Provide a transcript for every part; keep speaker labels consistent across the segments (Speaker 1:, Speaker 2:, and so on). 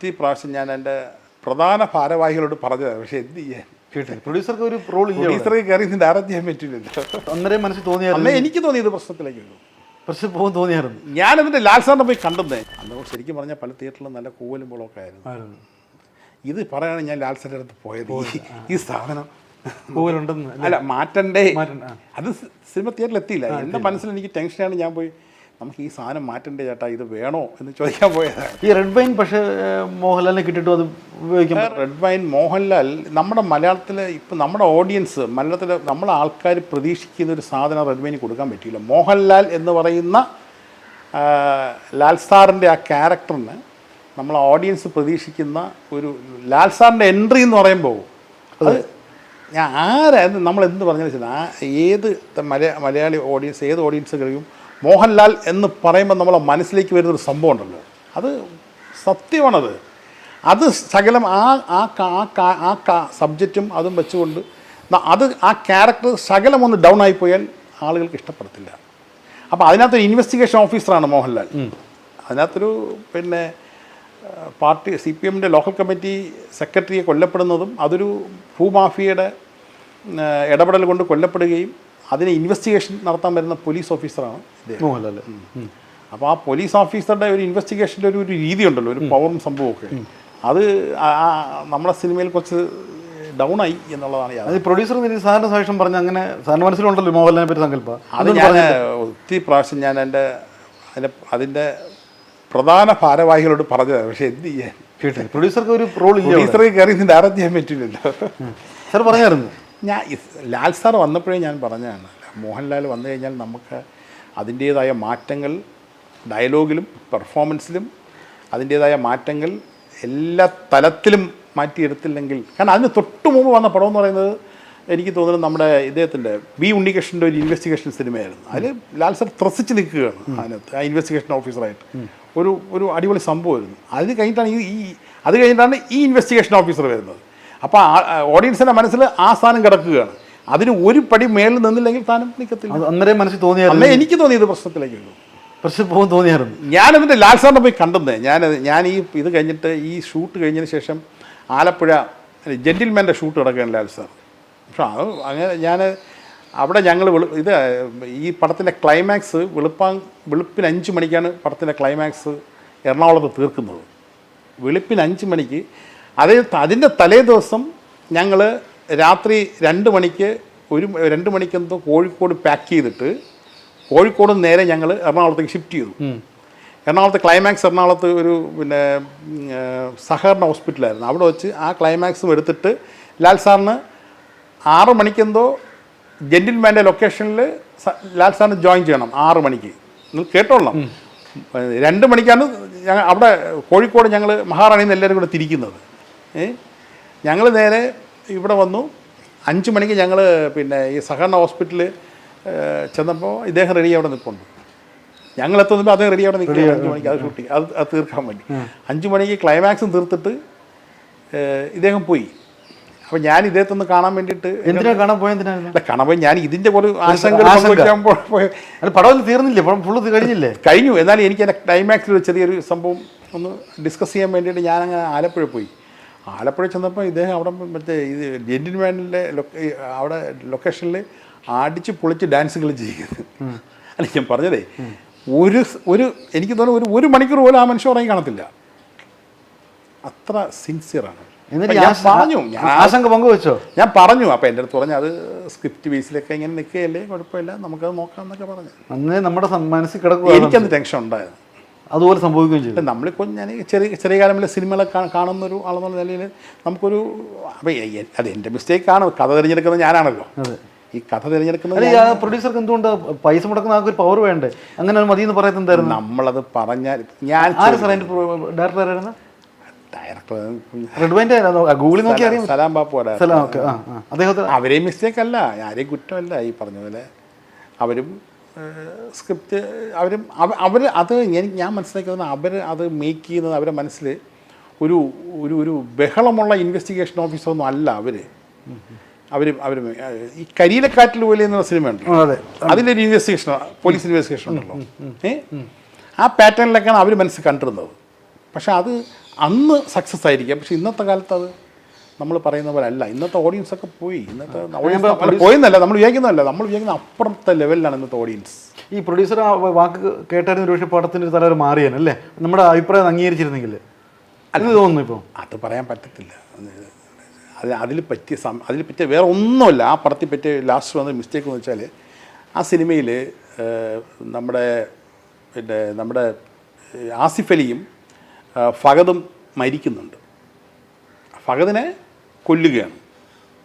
Speaker 1: ഒത്തിരി പ്രാവശ്യം ഞാൻ എന്റെ പ്രധാന ഭാരവാഹികളോട് പറഞ്ഞതാണ്. പക്ഷേ എന്ത് ചെയ്യാൻ?
Speaker 2: പ്രൊഡ്യൂസർക്ക് ഒരു റോൾ ഇല്ല.
Speaker 1: പ്രൊഡ്യൂസറെ കയറി ഡയറക്റ്റ് ചെയ്യാൻ പറ്റില്ല
Speaker 2: അന്നേരം മനസ്സിൽ തോന്നിയായിരുന്നു.
Speaker 1: എനിക്ക് തോന്നിയത് പ്രശ്നത്തിലേക്ക് വരും.
Speaker 2: പ്രശ്നം പോകും തോന്നിയായിരുന്നു.
Speaker 1: ഞാൻ എന്നിട്ട് ലാൽ സാറിനെ പോയി കണ്ടെന്നേ. അന്ന് ശരിക്കും പറഞ്ഞാൽ പല തിയേറ്ററിലും നല്ല കൂവലും ബോളൊക്കെ ആയിരുന്നു. ഇത് പറയാണ് ഞാൻ ലാൽ സാറിന്റെ അടുത്ത് പോയത്. ഈ- ഈ സാധനം.
Speaker 2: കൂവലുണ്ടെന്ന്
Speaker 1: അല്ല? മാറ്റണ്ടേ? അത് സിനിമ തിയേറ്ററിൽ എത്തിയില്ല. എന്റെ മനസ്സിൽ എനിക്ക് ടെൻഷനാണ് ഞാൻ പോയി നമുക്ക് ഈ സാധനം മാറ്റണ്ടേ ചേട്ടാ? ഇത് വേണോ എന്ന് ചോദിക്കാൻ പോയതാണ്
Speaker 2: ഈ റെഡ് വൈൻ പക്ഷേ മോഹൻലാലിനെ കിട്ടിയിട്ടും അത് ഉപയോഗിക്കാം
Speaker 1: റെഡ് വൈൻ മോഹൻലാൽ നമ്മുടെ മലയാളത്തിൽ ഇപ്പം നമ്മുടെ ഓഡിയൻസ് മലയാളത്തിൽ നമ്മളെ ആൾക്കാർ പ്രതീക്ഷിക്കുന്ന ഒരു സാധനം റെഡ് വൈന് കൊടുക്കാൻ പറ്റിയില്ല. മോഹൻലാൽ എന്ന് പറയുന്ന ലാൽ സാറിന്റെ ആ ക്യാരക്ടറിന് നമ്മൾ ഓഡിയൻസ് പ്രതീക്ഷിക്കുന്ന ഒരു ലാൽ സാറിന്റെ എൻട്രി എന്ന് പറയുമ്പോൾ അത് ഞാൻ ആരായിരുന്നു നമ്മൾ എന്ത് പറഞ്ഞാൽ ആ ഏത് മലയാളി ഓഡിയൻസ് ഏത് ഓഡിയൻസ് കഴിയും മോഹൻലാൽ എന്ന് പറയുമ്പോൾ നമ്മളെ മനസ്സിലേക്ക് വരുന്നൊരു സംഭവം ഉണ്ടല്ലോ. അത് സത്യമാണത്. അത് ശകലം ആ ആ ആ സബ്ജക്റ്റും അതും വെച്ചുകൊണ്ട് അത് ആ ക്യാരക്ടർ ശകലം ഒന്ന് ഡൗൺ ആയിപ്പോയാൽ ആളുകൾക്ക് ഇഷ്ടപ്പെടത്തില്ല. അപ്പോൾ അതിനകത്തൊരു ഇൻവെസ്റ്റിഗേഷൻ ഓഫീസറാണ് മോഹൻലാൽ. അതിനകത്തൊരു പിന്നെ പാർട്ടി സി പി എമ്മിന്റെ ലോക്കൽ കമ്മിറ്റി സെക്രട്ടറിയെ കൊല്ലപ്പെടുന്നതും അതൊരു ഭൂമാഫിയയുടെ ഇടപെടൽ കൊണ്ട് കൊല്ലപ്പെടുകയും അതിന് ഇൻവെസ്റ്റിഗേഷൻ നടത്താൻ വരുന്ന പോലീസ് ഓഫീസറാണ്
Speaker 2: മോഹൻലാൽ.
Speaker 1: അപ്പോൾ ആ പോലീസ് ഓഫീസറുടെ ഒരു ഇൻവെസ്റ്റിഗേഷന്റെ ഒരു ഒരു രീതി ഉണ്ടല്ലോ ഒരു പവറും സംഭവമൊക്കെ. അത് നമ്മുടെ സിനിമയിൽ കുറച്ച് ഡൗൺ ആയി എന്നുള്ളതാണ്
Speaker 2: അത് പ്രൊഡ്യൂസർ സാറിന് സാക്ഷ്യം പറഞ്ഞ അങ്ങനെ സാറിന് മനസ്സിലുണ്ടല്ലോ മോഹൻലാലിനെ പറ്റി സങ്കല്പ.
Speaker 1: അത് ഞാൻ ഒത്തിരി പ്രാവശ്യം ഞാൻ എന്റെ അതിന്റെ അതിന്റെ പ്രധാന ഭാരവാഹികളോട് പറഞ്ഞതാണ്. പക്ഷേ എന്ത് ചെയ്യാൻ?
Speaker 2: പ്രൊഡ്യൂസർക്ക് ഒരു റോൾ ഇല്ല.
Speaker 1: ടീച്ചറെ കയറി ഡയറക്റ്റ് ചെയ്യാൻ പറ്റില്ലല്ലോ.
Speaker 2: സാർ പറഞ്ഞായിരുന്നു
Speaker 1: ഞാൻ ലാൽ സാർ വന്നപ്പോഴേ ഞാൻ പറഞ്ഞതാണ്. മോഹൻലാൽ വന്നു കഴിഞ്ഞാൽ നമുക്ക് അതിന്റേതായ മാറ്റങ്ങൾ ഡയലോഗിലും പെർഫോമൻസിലും അതിന്റേതായ മാറ്റങ്ങൾ എല്ലാ തലത്തിലും മാറ്റിയെടുത്തില്ലെങ്കിൽ കാരണം അതിന് തൊട്ട് മുമ്പ് വന്ന പടം എന്ന് പറയുന്നത് എനിക്ക് തോന്നുന്നത് നമ്മുടെ ഇദ്ദേഹത്തിന്റെ ബി ഉണ്ണികൃഷ്ണന്റെ ഒരു ഇൻവെസ്റ്റിഗേഷൻ സിനിമയായിരുന്നു. അതിൽ ലാൽ സാർ ത്രസിച്ച് നിൽക്കുകയാണ് അതിനകത്ത് ആ ഇൻവെസ്റ്റിഗേഷൻ ഓഫീസറായിട്ട് ഒരു ഒരു അടിപൊളി സംഭവമായിരുന്നു. അത് കഴിഞ്ഞിട്ടാണ് ഈ അത് കഴിഞ്ഞിട്ടാണ് ഈ ഇൻവെസ്റ്റിഗേഷൻ ഓഫീസർ വരുന്നത്. അപ്പോൾ ഓഡിയൻസിന്റെ മനസ്സിൽ ആ സ്ഥാനം കിടക്കുകയാണ്. അതിന് ഒരു പടി മേളിൽ നിന്നില്ലെങ്കിൽ താനും നിൽക്കത്തില്ല
Speaker 2: അന്നേരം മനസ്സിൽ തോന്നിയായിരുന്നു.
Speaker 1: അന്നേ എനിക്ക് തോന്നിയത് പ്രശ്നത്തിലേക്ക് വീഴും
Speaker 2: പ്രശ്നം പോകും തോന്നിയായിരുന്നു.
Speaker 1: എന്നിട്ട് ലാൽ സാറിനെ പോയി കണ്ടെന്നേ. ഞാൻ ഞാൻ ഈ ഇത് കഴിഞ്ഞിട്ട് ഈ ഷൂട്ട് കഴിഞ്ഞതിന് ശേഷം ആലപ്പുഴ ജെന്റിൽമാന്റെ ഷൂട്ട് കിടക്കുകയാണ് ലാൽ സാർ പക്ഷെ അത് അങ്ങനെ ഞാൻ അവിടെ ഞങ്ങൾ വെളു ഇത് ഈ പടത്തിന്റെ ക്ലൈമാക്സ് വെളുപ്പാ വെളുപ്പിന് അഞ്ച് മണിക്കാണ് പടത്തിന്റെ ക്ലൈമാക്സ് എറണാകുളത്ത് തീർക്കുന്നത്. വെളുപ്പിന് അഞ്ച് മണിക്ക് അതേ അതിന്റെ തലേ ദിവസം ഞങ്ങൾ രാത്രി രണ്ട് മണിക്ക് ഒരു രണ്ട് മണിക്കെന്തോ കോഴിക്കോട് പാക്ക് ചെയ്തിട്ട് കോഴിക്കോട് നേരെ ഞങ്ങൾ എറണാകുളത്തേക്ക് ഷിഫ്റ്റ് ചെയ്തു. എറണാകുളത്ത് ക്ലൈമാക്സ് എറണാകുളത്ത് ഒരു പിന്നെ സഹകരണ ഹോസ്പിറ്റലായിരുന്നു അവിടെ വെച്ച് ആ ക്ലൈമാക്സും എടുത്തിട്ട് ലാൽ സാറിന് ആറ് മണിക്കെന്തോ ജെന്റിൽമാന്റെ ലൊക്കേഷനിൽ ലാൽ സാറിന് ജോയിൻ ചെയ്യണം ആറ് മണിക്ക്. കേട്ടോളണം. രണ്ട് മണിക്കാണ് ഞങ്ങൾ അവിടെ കോഴിക്കോട് ഞങ്ങൾ മഹാറാണിയിൽ നിന്ന് എല്ലാവരും കൂടെ തിരിക്കുന്നത്. ഞങ്ങൾ നേരെ ഇവിടെ വന്നു. അഞ്ച് മണിക്ക് ഞങ്ങൾ പിന്നെ ഈ സഹകരണ ഹോസ്പിറ്റലിൽ ചെന്നപ്പോൾ ഇദ്ദേഹം റെഡി അവിടെ നിൽപ്പുണ്ട് ഞങ്ങൾ എത്തുമ്പോൾ അദ്ദേഹം റെഡി അവിടെ നിൽക്കുക അഞ്ച് മണിക്ക് അത് ഷൂട്ടി അത് അത് തീർക്കാൻ വേണ്ടി. അഞ്ച് മണിക്ക് ക്ലൈമാക്സും തീർത്തിട്ട് ഇദ്ദേഹം പോയി. അപ്പോൾ ഞാൻ ഇദ്ദേഹത്തെ ഒന്ന് കാണാൻ വേണ്ടിയിട്ട്
Speaker 2: എന്തിനാ കാണാൻ
Speaker 1: അല്ല കാണാൻ പോയി. ഞാൻ ഇതിന്റെ പോലെ ആശങ്ക.
Speaker 2: പടം തീർന്നില്ലേ? പടം ഫുള്ള് കഴിഞ്ഞില്ലേ?
Speaker 1: കഴിഞ്ഞു. എന്നാലും എനിക്ക് എന്റെ ക്ലൈമാക്സിൽ ചെറിയൊരു സംഭവം ഒന്ന് ഡിസ്കസ് ചെയ്യാൻ വേണ്ടിയിട്ട് ഞാൻ അങ്ങ് ആലപ്പുഴ പോയി. ആലപ്പുഴ ചെന്നപ്പോൾ ഇദ്ദേഹം അവിടെ മറ്റേ ഇത് ജെന്റിൻ ജെന്റിൽമാനിലെ അവിടെ ലൊക്കേഷനിൽ അടിച്ച് പൊളിച്ച് ഡാൻസ് ചെയ്യുന്നത് അല്ല ഞാൻ പറഞ്ഞതേ ഒരു ഒരു എനിക്ക് തോന്നുന്നു ഒരു ഒരു മണിക്കൂർ പോലും ആ മനുഷ്യൻ ഉറങ്ങി കാണത്തില്ല. അത്ര സിൻസിയറാണ്
Speaker 2: എന്നിട്ട്
Speaker 1: ഞാൻ പറഞ്ഞു ഞാൻ
Speaker 2: ആശങ്ക പങ്കുവെച്ചോ?
Speaker 1: ഞാൻ പറഞ്ഞു അപ്പോൾ എന്റെ അടുത്ത് പറഞ്ഞു അത് സ്ക്രിപ്റ്റ് ബേസിലൊക്കെ ഇങ്ങനെ നിൽക്കുകയല്ലേ? കുഴപ്പമില്ല നമുക്കത് നോക്കാം എന്നൊക്കെ പറഞ്ഞു.
Speaker 2: അന്നേ നമ്മുടെ മനസ്സിൽ കിടക്കുക
Speaker 1: എനിക്കന്ന് ടെൻഷൻ ഉണ്ടായിരുന്നു.
Speaker 2: സംഭവിക്കുകയും ചെയ്തു.
Speaker 1: നമ്മൾ ഞാൻ ചെറിയ ചെറിയ കാലമിലെ സിനിമകളെ കാ- കാണുന്ന ഒരു ആളെന്നുള്ള നിലയിൽ നമുക്കൊരു അത് എന്റെ മിസ്റ്റേക്ക് ആണ്. കഥ തിരഞ്ഞെടുക്കുന്നത് ഞാനാണല്ലോ. ഈ കഥ തിരഞ്ഞെടുക്കുന്നത്
Speaker 2: പ്രൊഡ്യൂസർക്ക് എന്തുകൊണ്ട് പൈസ മുടക്കുന്ന ആൾക്കൊരു പവർ വേണ്ടേ? അങ്ങനെ മതി എന്ന് പറയുന്നത് എന്തായിരുന്നു
Speaker 1: നമ്മളത് പറഞ്ഞാൽ ഞാൻ
Speaker 2: ആര് സാർ എന്റെ ഡയറക്ടർ ആരായിരുന്നു?
Speaker 1: സലാം അവരെയും മിസ്റ്റേക്ക് അല്ല ആരെയും കുറ്റമല്ല ഈ പറഞ്ഞ പോലെ. അവരും സ്ക്രിപ്റ്റ് അവരും അവർ അത് എനിക്ക് ഞാൻ മനസ്സിലാക്കുന്നത് അവർ അത് മേക്ക് ചെയ്യുന്നത് അവരുടെ മനസ്സിൽ ഒരു ഒരു ഒരു ബഹളമുള്ള ഇൻവെസ്റ്റിഗേഷൻ ഓഫീസറൊന്നും അല്ല അവർ അവർ അവർ ഈ കരിയിലക്കാറ്റിൽ പോലെ എന്നുള്ള സിനിമ
Speaker 2: ഉണ്ട് അതെ.
Speaker 1: അതിലൊരു ഇൻവെസ്റ്റിഗേഷൻ പോലീസ് ഇൻവെസ്റ്റിഗേഷൻ ഉണ്ടല്ലോ. ഏ? ആ പാറ്റേണിലൊക്കെയാണ് അവർ മനസ്സിൽ കണ്ടിരുന്നത്. പക്ഷെ അത് അന്ന് സക്സസ് ആയിരിക്കാം. പക്ഷെ ഇന്നത്തെ കാലത്ത് അത് നമ്മൾ പറയുന്ന പോലെ അല്ല. ഇന്നത്തെ ഓഡിയൻസ് ഒക്കെ പോയി. ഇന്നത്തെ പോയെന്നല്ല നമ്മൾ വിചാരിക്കുന്നതല്ല. നമ്മൾ വിചാരിക്കുന്ന അപ്പുറത്തെ ലെവലിലാണ് ഇന്നത്തെ ഓഡിയൻസ്
Speaker 2: ഈ പ്രൊഡ്യൂസർ ആ വാക്ക് കേട്ടായിരുന്നു ഒരുപക്ഷെ പടത്തിന്റെ ഒരു തലവർ മാറിയാണ് അല്ലേ? നമ്മുടെ അഭിപ്രായം അംഗീകരിച്ചിരുന്നെങ്കിൽ അത് തോന്നുന്നു ഇപ്പോൾ
Speaker 1: അത് പറയാൻ പറ്റത്തില്ല. അത് അതിൽ പറ്റിയ സം അതിൽ പറ്റിയ വേറെ ഒന്നുമല്ല. ആ പടത്തിൽ പറ്റിയ ലാസ്റ്റ് വന്ന മിസ്റ്റേക്ക് എന്ന് വെച്ചാൽ ആ സിനിമയിൽ നമ്മുടെ പിന്നെ നമ്മുടെ ആസിഫലിയും ആസിഫ് അലിയും ഫഗദും മരിക്കുന്നുണ്ട്. ഫഹദിനെ കൊല്ലുകയാണ്.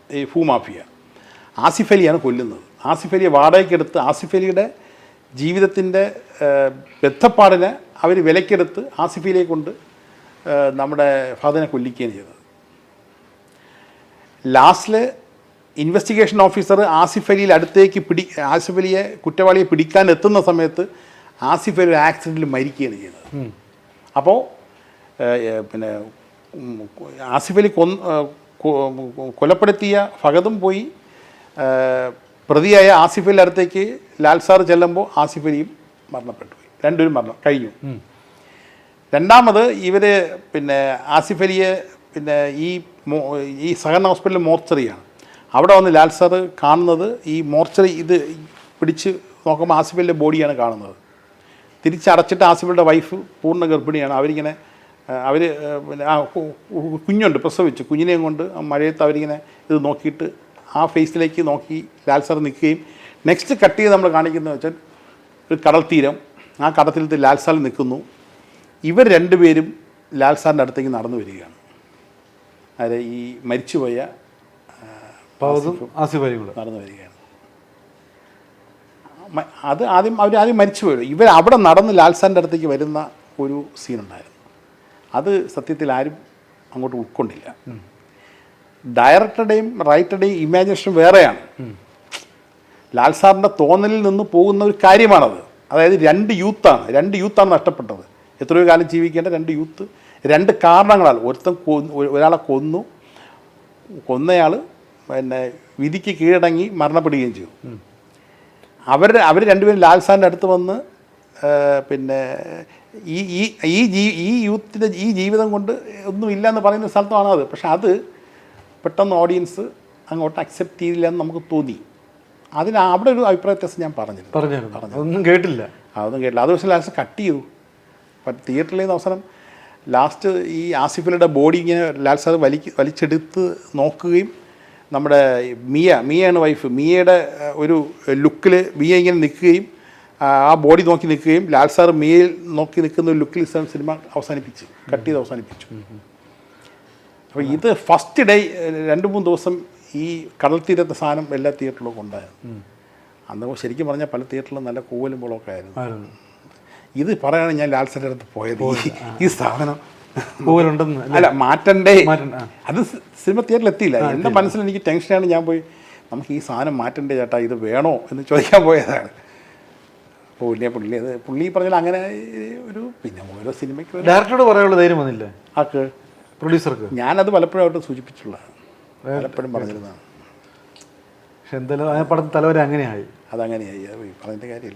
Speaker 1: ഈ ഭൂമാഫിയ. ആസിഫ് അലിയാണ് കൊല്ലുന്നത്. ആസിഫ് അലിയെ വാടകയ്ക്കെടുത്ത് ആസിഫ് അലിയുടെ ജീവിതത്തിന്റെ ബന്ധപ്പാടിനെ അവർ വിലക്കെടുത്ത് ആസിഫ് അലിയെ കൊണ്ട് നമ്മുടെ ഫാദനെ കൊല്ലിക്കുകയാണ് ചെയ്തത്. ലാസ്റ്റിൽ ഇൻവെസ്റ്റിഗേഷൻ ഓഫീസർ ആസിഫ് അലിയിൽ അടുത്തേക്ക് പിടി ആസിഫ് അലിയെ കുറ്റവാളിയെ പിടിക്കാൻ എത്തുന്ന സമയത്ത് ആസിഫ് അലി ഒരു ആക്സിഡന്റിൽ മരിക്കുകയാണ് ചെയ്യുന്നത് അപ്പോൾ പിന്നെ ആസിഫ് അലി കൊന്ന് കൊലപ്പെടുത്തിയ ഫഹദും പോയി. പ്രതിയായ ആസിഫ് അലി അടുത്തേക്ക് ലാൽ സാർ ചെല്ലുമ്പോൾ ആസിഫലിയും മരണപ്പെട്ടു. പോയി രണ്ടുപേരും മരണം കഴിഞ്ഞു. രണ്ടാമത് ഇവർ പിന്നെ ആസിഫ് അലിയെ പിന്നെ ഈ മോ ഈ സഹകരണ ഹോസ്പിറ്റലിൽ മോർച്ചറിയാണ്. അവിടെ വന്ന് ലാൽ സാറ് കാണുന്നത് ഈ മോർച്ചറി ഇത് പിടിച്ച് നോക്കുമ്പോൾ ആസിഫലിന്റെ ബോഡിയാണ് കാണുന്നത്. തിരിച്ചടച്ചിട്ട് ആസിഫലിന്റെ വൈഫ് പൂർണ ഗർഭിണിയാണ്. അവരിങ്ങനെ അവർ പിന്നെ ആ കുഞ്ഞുണ്ട് പ്രസവിച്ചു. കുഞ്ഞിനെയും കൊണ്ട് മഴയത്ത് അവരിങ്ങനെ ഇത് നോക്കിയിട്ട് ആ ഫേസിലേക്ക് നോക്കി ലാൽ സാർ നിൽക്കുകയും നെക്സ്റ്റ് കട്ട് ചെയ്ത് നമ്മൾ കാണിക്കുന്നത് വെച്ചാൽ ഒരു കടൽ തീരം. ആ കടൽ തീരത്ത് ലാൽ സാർ നിൽക്കുന്നു. ഇവർ രണ്ടുപേരും ലാൽ സാറിന്റെ അടുത്തേക്ക് നടന്നു വരികയാണ്. അതായത് ഈ മരിച്ചുപോയ
Speaker 2: ആസിഫ്
Speaker 1: നടന്നു വരികയാണ്. അത് ആദ്യം അവർ ആദ്യം മരിച്ചു പോയുള്ളൂ ഇവർ അവിടെ നടന്ന് ലാൽ സാറിന്റെ അടുത്തേക്ക് വരുന്ന ഒരു സീനുണ്ടായിരുന്നു അത് സത്യത്തിൽ ആരും അങ്ങോട്ട് ഉൾക്കൊണ്ടില്ല. ഡയറക്ടറുടെയും റൈറ്ററുടെയും ഇമാജിനേഷൻ വേറെയാണ്. ലാൽ സാറിന്റെ തോന്നലിൽ നിന്ന് പോകുന്ന ഒരു കാര്യമാണത്. അതായത് രണ്ട് യൂത്താണ് രണ്ട് യൂത്താണ് നഷ്ടപ്പെട്ടത്. എത്രയോ കാലം ജീവിക്കേണ്ട രണ്ട് യൂത്ത് രണ്ട് കാരണങ്ങളാൽ ഒരുത്തൻ ഒരാളെ കൊന്നു കൊന്നയാൾ പിന്നെ വിധിക്ക് കീഴടങ്ങി മരണപ്പെടുകയും ചെയ്തു. അവർ അവർ രണ്ടുപേരും ലാൽ സാറിന്റെ അടുത്ത് വന്ന് പിന്നെ ഈ ഈ ഈ ജീ ഈ യൂത്തിന്റെ ഈ ജീവിതം കൊണ്ട് ഒന്നും ഇല്ല എന്ന് പറയുന്ന സ്ഥലത്താണ് അത്. പക്ഷെ അത് പെട്ടെന്ന് ഓഡിയൻസ് അങ്ങോട്ട് അക്സെപ്റ്റ് ചെയ്തില്ല എന്ന് നമുക്ക് തോന്നി. അതിന് അവിടെ ഒരു അഭിപ്രായ വ്യത്യാസം ഞാൻ പറഞ്ഞു
Speaker 2: പറഞ്ഞു അതൊന്നും കേട്ടില്ല.
Speaker 1: അതൊന്നും കേട്ടില്ല. അത് പക്ഷേ ലാസ്റ്റ് കട്ട് ചെയ്തു. അപ്പം തിയേറ്ററിൽ നിന്ന് അവസരം ലാസ്റ്റ് ഈ ആസിഫലിയുടെ ബോഡി ഇങ്ങനെ ലാൽ സാർ വലിക്ക് വലിച്ചെടുത്ത് നോക്കുകയും നമ്മുടെ മിയ മിയയാണ് വൈഫ് മിയയുടെ ഒരു ലുക്കിൽ മിയ ഇങ്ങനെ നിൽക്കുകയും ആ, ബോഡി നോക്കി നിൽക്കുകയും ലാൽ സാർ നോക്കി നിൽക്കുന്ന ഒരു ലുക്കിൽ സിനിമ അവസാനിപ്പിച്ച് കട്ട് ചെയ്ത് അവസാനിപ്പിച്ചു. അപ്പോൾ ഇത് ഫസ്റ്റ് ഡേ രണ്ട് മൂന്ന് ദിവസം ഈ കടൽ തീരത്തെ സാധനം എല്ലാ തിയേറ്ററിലും ഉണ്ടായിരുന്നു. അന്ന് ശരിക്കും പറഞ്ഞാൽ പല തിയേറ്ററിലും നല്ല കൂവലും ബോളൊക്കെ ആയിരുന്നു. ഇത് പറയാണ് ഞാൻ ലാൽ സാറിന്റെ അടുത്ത് പോയത്. ഈ- സാധനം.
Speaker 2: കൂവലുണ്ടെന്ന് അല്ല?
Speaker 1: മാറ്റണ്ടേ അത് സിനിമ തിയേറ്ററിൽ എത്തിയില്ല. എന്റെ മനസ്സിൽ എനിക്ക് ടെൻഷനാണ് ഞാൻ പോയി നമുക്ക് ഈ സാധനം മാറ്റണ്ടേ ചേട്ടാ ഇത് വേണോ? എന്ന് ചോദിക്കാൻ പോയതാണ്. പുള്ളിയെ പുള്ളി അത് പുള്ളി പറഞ്ഞാൽ അങ്ങനെ ഒരു പിന്നെ ഓരോ സിനിമയ്ക്ക്
Speaker 2: ഡയറക്ടറോട് പറയാനുള്ള ധൈര്യം വന്നില്ലേ?
Speaker 1: ആക്ക്
Speaker 2: പ്രൊഡ്യൂസർക്ക്?
Speaker 1: ഞാനത് പലപ്പോഴും അവരുടെ സൂചിപ്പിച്ചുള്ളതാണ് പലപ്പോഴും പറഞ്ഞിരുന്നതാണ്.
Speaker 2: പക്ഷെ എന്തായാലും ആ പടം തലവരെ അങ്ങനെയായി.
Speaker 1: അതങ്ങനെയായി. അത് പറഞ്ഞിട്ട് കാര്യമില്ല.